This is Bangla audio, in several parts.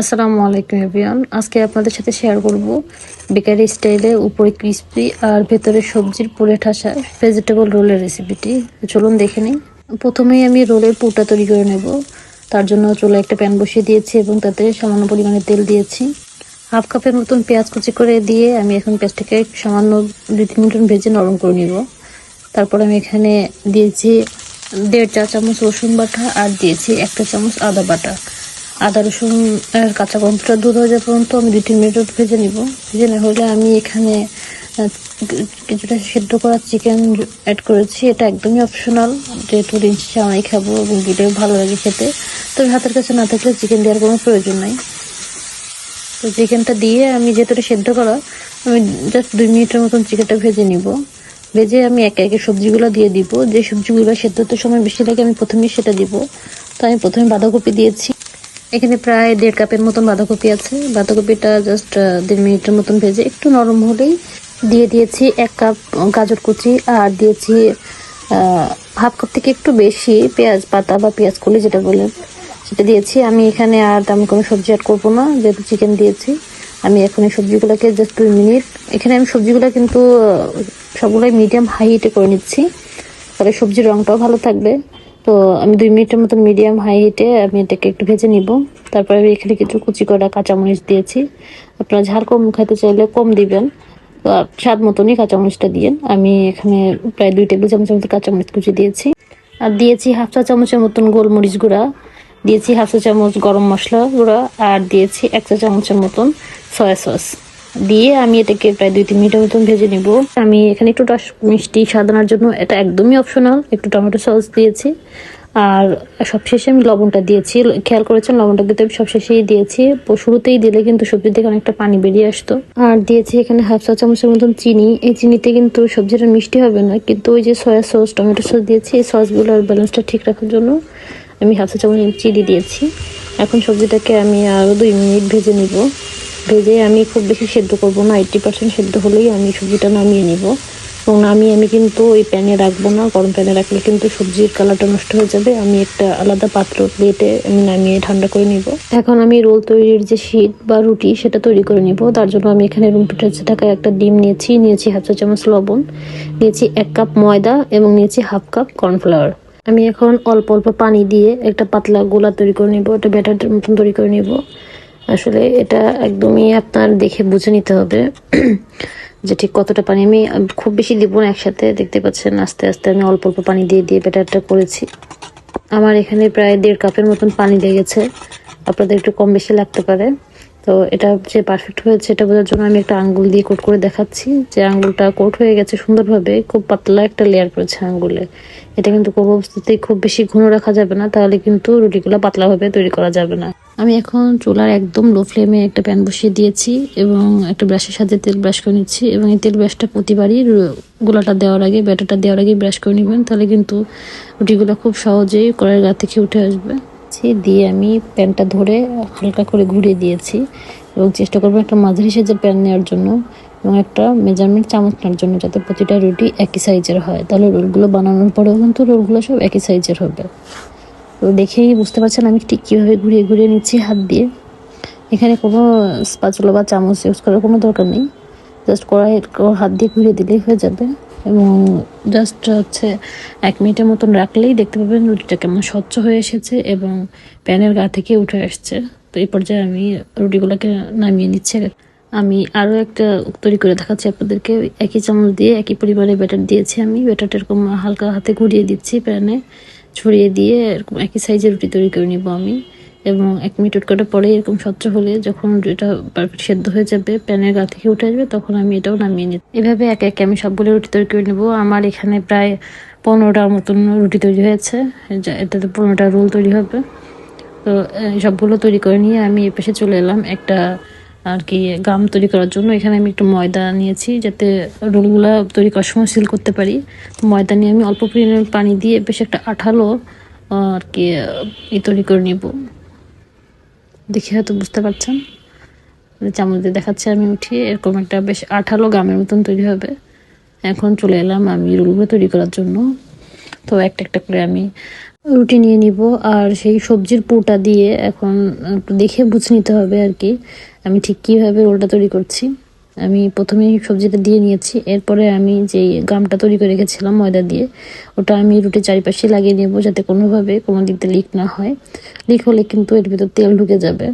আসসালামু আলাইকুম, এভরিওয়ান। আজকে আপনাদের সাথে শেয়ার করব বেকারি স্টাইলে উপরে ক্রিসপি আর ভেতরে সবজির পুরে ঠাসা ভেজিটেবল রোলের রেসিপিটি চলুন দেখে নিই। প্রথমেই আমি রোলের পুরটা তৈরি করে নেব। তার জন্য চুলে একটা প্যান বসিয়ে দিয়েছি এবং তাতে সামান্য পরিমাণে তেল দিয়েছি। হাফ কাপের মতন পেঁয়াজ কুচি করে দিয়ে আমি এখন পেঁয়াজটাকে সামান্য দুই তিন মিনিট ভেজে নরম করে নিব। তারপর আমি এখানে দিয়েছি দেড় চা চামচ রসুন বাটা আর দিয়েছি একটা চামচ আদা বাটা। আদা রসুন কাঁচা গন্ধটা দূর হয়ে যাওয়া পর্যন্ত আমি দুই, তিন মিনিট ভেজে নিব। ভেজে না হলে আমি এখানে কিছুটা সেদ্ধ করা চিকেন অ্যাড করেছি। এটা একদমই অপশনাল যেহেতু রিঞ্চ চামাই খাব এবং দিলেও ভালো লাগে খেতে। তবে হাতের কাছে না থাকলে চিকেন দেওয়ার কোনো প্রয়োজন নাই। তো চিকেনটা দিয়ে আমি যেহেতু সেদ্ধ করা, আমি জাস্ট দুই মিনিটের মতন চিকেনটা ভেজে নিব। ভেজে আমি একে একে সবজিগুলো দিয়ে দিব। যে সবজিগুলো সেদ্ধ হতে সময় বেশি লাগে, আমি প্রথমেই সেটা দিব। তো আমি প্রথমে বাঁধাকপি দিয়েছি। এখানে প্রায় দেড় কাপের মতন বাঁধাকপি আছে। বাঁধাকপিটা জাস্ট দেড় মিনিটের মতন ভেজে একটু নরম হলেই দিয়ে দিয়েছি এক কাপ গাজর কুচি আর দিয়েছি হাফ কাপ থেকে একটু বেশি পেঁয়াজ পাতা বা পেঁয়াজ কলি যেটা বলেন। সেটা দিয়েছি। আমি এখানে আর তেমন কোনো সবজি অ্যাড করব না, যেহেতু চিকেন দিয়েছি। আমি এখন এই সবজিগুলোকে জাস্ট দুই মিনিট, এখানে আমি সবজিগুলো কিন্তু সবগুলোই মিডিয়াম হাই হিটে করে নিচ্ছি। তাহলে সবজির রংটাও ভালো থাকবে। তো আমি দুই মিনিটের মতন মিডিয়াম হাই হিটে আমি এটাকে একটু ভেজে নিব। তারপরে আমি এখানে কিছু কুচি করা কাঁচামরিচ দিয়েছি। আপনারা ঝাল কম খাইতে চাইলে কম দিবেন। তো স্বাদ মতনই কাঁচামরিচটা দিয়েন। আমি এখানে প্রায় দুই টেবিল চামচের মতো কাঁচামরিচ কুচি দিয়েছি। আর দিয়েছি হাফ চা চামচের মতন গোলমরিচ গুঁড়া। দিয়েছি হাফ চা চামচ গরম মশলা গুঁড়া। আর দিয়েছি এক চা চামচের মতন সয়া সস দিয়ে আমি এটাকে প্রায় দুই, তিন মিনিটের মতন ভেজে নিব। আমি এখানে একটু টস, মিষ্টি সাজানোর জন্য এটা একদমই অপশনাল একটু টমেটো সস দিয়েছি। আর সবশেষে আমি লবণটা দিয়েছি। খেয়াল করেছেন, লবণটা কিন্তু আমি সবশেষেই দিয়েছি। শুরুতেই দিলে কিন্তু সবজি থেকে অনেকটা পানি বেরিয়ে আসতো। আর দিয়েছি এখানে হাফ চা চামচের মতন চিনি। এই চিনিতে কিন্তু সবজিটা মিষ্টি হবে না। কিন্তু ওই যে সয়া সস, টমেটো সস দিয়েছি। এই সসগুলোর ব্যালেন্সটা ঠিক রাখার জন্য আমি হাফ চা চামচ চিনি দিয়েছি। এখন সবজিটাকে আমি আরও দুই মিনিট ভেজে নিব। ভেজে আমি খুব বেশি সেদ্ধ করব না এইট্টি পার্সেন্ট সেদ্ধ হলেই আমি সবজিটা নামিয়ে নিব। এবং নামিয়ে আমি কিন্তু ওই প্যানে রাখব না, গরম প্যানে রাখলে কিন্তু সবজির কালারটা নষ্ট হয়ে যাবে। আমি একটা আলাদা পাত্র প্লেটে আমি নামিয়ে ঠান্ডা করে নিব। এখন আমি রোল তৈরির যে শীত বা রুটি, সেটা তৈরি করে নিব। তার জন্য আমি এখানে রুম টেম্পারেচার থাকা একটা ডিম নিয়েছি নিয়েছি হাফ চা চামচ লবণ, নিয়েছি এক কাপ ময়দা এবং নিয়েছি হাফ কাপ কর্নফ্লাওয়ার। আমি এখন অল্প অল্প পানি দিয়ে একটা পাতলা গোলা তৈরি করে নিব, একটা ব্যাটার মতন তৈরি করে নিব। আসলে এটা একদমই আপনার দেখে বুঝে নিতে হবে। যে ঠিক কতটা পানি, আমি খুব বেশি দিব না একসাথে, দেখতে পাচ্ছেন আস্তে আস্তে আমি অল্প অল্প পানি দিয়ে দিয়ে ব্যাটারটা করেছি। আমার এখানে প্রায় দেড় কাপের মতন পানি লেগেছে। আপনাদের একটু কম বেশি লাগতে পারে। তো এটা যে পারফেক্ট হয়েছে, এটা বোঝার জন্য আমি একটা আঙ্গুল দিয়ে কোট করে দেখাচ্ছি। যে আঙ্গুলটা কোট হয়ে গেছে সুন্দরভাবে, খুব পাতলা একটা লেয়ার পড়েছে আঙ্গুলে। এটা কিন্তু কোনো অবস্থাতেই খুব বেশি ঘন রাখা যাবে না, তাহলে কিন্তু রুটিগুলো পাতলাভাবে তৈরি করা যাবে না। আমি এখন চুলার একদম লো ফ্লেমে একটা প্যান বসিয়ে দিয়েছি এবং একটা ব্রাশের সাথে তেল ব্রাশ করে নিচ্ছি এবং এই তেল ব্রাশটা প্রতিবারই গোলাটা দেওয়ার আগে ব্যাটারটা দেওয়ার আগে ব্রাশ করে নেবেন, তাহলে কিন্তু রুটিগুলো খুব সহজেই কড়াইয়ের গা থেকে উঠে আসবে। ছি, দিয়ে আমি প্যানটা ধরে হালকা করে ঘুরিয়ে দিয়েছি এবং চেষ্টা করব একটা মাঝারি সাইজের প্যান নেওয়ার জন্য এবং একটা মেজারমেন্ট চামচ নেওয়ার জন্য যাতে প্রতিটা রুটি একই সাইজের হয়। তাহলে রোলগুলো বানানোর পরেও কিন্তু রোলগুলো সব একই সাইজের হবে। তো দেখেই বুঝতে পারছেন আমি ঠিক কীভাবে ঘুরিয়ে ঘুরিয়ে নিচ্ছি হাত দিয়ে। এখানে কোনো স্পাচুলা বা চামচ ইউজ করার কোনো দরকার নেই। জাস্ট কড়াই হাত দিয়ে ঘুরিয়ে দিলেই হয়ে যাবে। এবং জাস্ট হচ্ছে এক মিনিটের মতন রাখলেই দেখতে পাবেন রুটিটা কেমন স্বচ্ছ হয়ে এসেছে এবং প্যানের গা থেকে উঠে আসছে। তো এই পর্যায়ে আমি রুটিগুলোকে নামিয়ে নিচ্ছি। আমি আরও একটা তৈরি করে দেখাচ্ছি আপনাদেরকে। একই চামচ দিয়ে, একই পরিমাণে ব্যাটার দিয়েছি আমি। ব্যাটারটা এরকম হালকা হাতে ঘুরিয়ে দিচ্ছি প্যানে। ছড়িয়ে দিয়ে এরকম একই সাইজের রুটি তৈরি করে নিব আমি। এবং এক মিনিট করে পরে এরকম স্বচ্ছ হলে যখন এটা পারফেক্ট সেদ্ধ হয়ে যাবে, প্যানের গা থেকে উঠে আসবে, তখন আমি এটাও নামিয়ে নিই এভাবে একে একে আমি সবগুলো রুটি তৈরি করে নেব। আমার এখানে প্রায় পনেরোটার মতন রুটি তৈরি হয়েছে। এটাতে পনেরোটা রোল তৈরি হবে। তো সবগুলো তৈরি করে নিয়ে আমি এ পাশে চলে এলাম একটা আর কি গাম তৈরি করার জন্য। এখানে আমি একটু ময়দা নিয়েছি যাতে রোলগুলো তৈরি করার সময় সিল করতে পারি। ময়দা নিয়ে আমি অল্প পরিমাণে পানি দিয়ে বেশ একটা আঠালো আর কি তৈরি করে নিব। দেখে হয়তো বুঝতে পারছেন। মানে চামচ দিয়ে দেখাচ্ছি আমি উঠি, এরকম একটা বেশ আঠালো গামের মতন তৈরি হবে। এখন চলে এলাম আমি রুলগুলো তৈরি করার জন্য। তো একটা একটা করে আমি রুটি নিয়ে নিব, আর সেই সবজির পুটা দিয়ে এখন দেখে বুঝে নিতে হবে আর কি, আমি ঠিক কীভাবে রোলটা তৈরি করছি। আমি প্রথমেই সবজিটা দিয়ে নিয়েছি। এরপরে আমি যেই গামটা তৈরি করে রেখেছিলাম ময়দা দিয়ে, ওটা আমি রুটির চারিপাশে লাগিয়ে নেব যাতে কোনোভাবে কোনো দিক দিয়ে লিক না হয়। লিক হলে কিন্তু এর ভিতর তেল ঢুকে যাবে।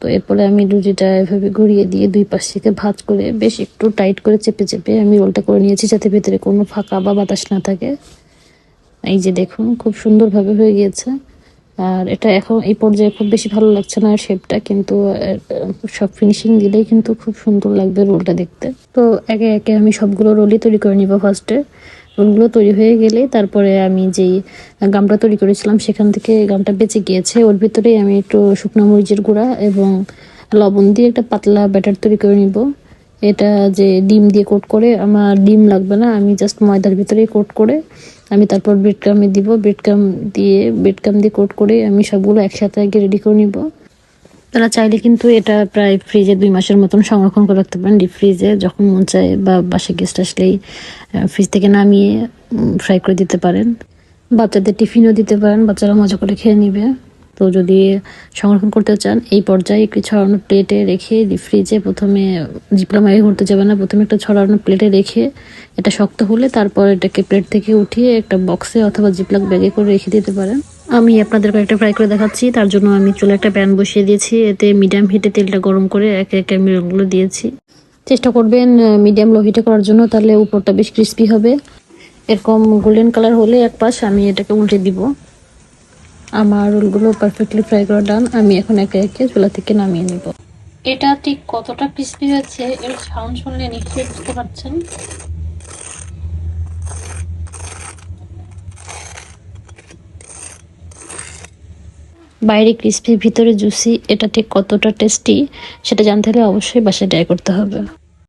তো এরপরে আমি রুটিটা এভাবে ঘুরিয়ে দিয়ে দুই পাশ থেকে ভাঁজ করে বেশ একটু টাইট করে চেপে চেপে আমি রোলটা করে নিয়েছি যাতে ভেতরে কোনো ফাঁকা বা বাতাস না থাকে। এই যে দেখুন, খুব সুন্দরভাবে হয়ে গিয়েছে। আর এটা এখন এই পর্যায়ে খুব বেশি ভালো লাগছে না শেপটা কিন্তু সব ফিনিশিং দিলেই কিন্তু খুব সুন্দর লাগবে রোলটা দেখতে। তো একে একে আমি সবগুলো রোলই তৈরি করে নিব ফার্স্টে রোলগুলো তৈরি হয়ে গেলে তারপরে আমি যেই গামটা তৈরি করেছিলাম সেখান থেকে গামটা বেঁচে গিয়েছে। ওর ভিতরেই আমি একটু শুকনো মরিচের গুঁড়া এবং লবণ দিয়ে একটা পাতলা ব্যাটার তৈরি করে নিব। এটা যে ডিম দিয়ে কোট করে, আমার ডিম লাগবে না, আমি জাস্ট ময়দার ভিতরেই কোট করে আমি তারপর ব্রেড ক্রামে দিব ব্রেড ক্রাম দিয়ে ব্রেড ক্রাম দিয়ে কোট করে আমি সবগুলো একসাথে আগে রেডি করে নিব। তারা চাইলে কিন্তু এটা প্রায় ফ্রিজে দুই মাসের মতন সংরক্ষণ করে রাখতে পারেন ডিপ ফ্রিজে যখন মন চায় বা বাসে গেস্ট আসলেই ফ্রিজ থেকে নামিয়ে ফ্রাই করে দিতে পারেন। বাচ্চাদের টিফিনও দিতে পারেন বাচ্চারা মজা করে খেয়ে নিবে। তো যদি সংরক্ষণ করতে চান, এই পর্যায়ে একটি ছড়ানো প্লেটে রেখে ফ্রিজে প্রথমে জিপলা মারি করতে যাবে না। প্রথমে একটা ছড়ানো প্লেটে রেখে এটা শক্ত হলে তারপর এটাকে প্লেট থেকে উঠিয়ে একটা বক্সে অথবা জিপলাক ব্যাগে করে রেখে দিতে পারেন। আমি আপনাদের কয়েকটা ফ্রাই করে দেখাচ্ছি। তার জন্য আমি চুলে একটা প্যান বসিয়ে দিয়েছি। এতে মিডিয়াম হিটে তেলটা গরম করে একে একে আমি রোলগুলো দিয়েছি। চেষ্টা করবেন মিডিয়াম লো হিটে করার জন্য, তাহলে উপরটা বেশ ক্রিস্পি হবে। এরকম গোল্ডেন কালার হলে এক পাশ আমি এটাকে উল্টে দিব। আমার রোলগুলো পারফেক্টলি ফ্রাই করা ডান আমি এখন একে একে চুলা থেকে নামিয়ে নেব। এটা ঠিক কতটা ক্রিস্পি হয়েছে এর সাউন্ড শুনলে নিশ্চয়ই বুঝতে পারছেন? বাইরে ক্রিস্পি ভিতরে জুসি এটা ঠিক কতটা টেস্টি সেটা জানতে হলে অবশ্যই বাসায় ট্রাই করতে হবে।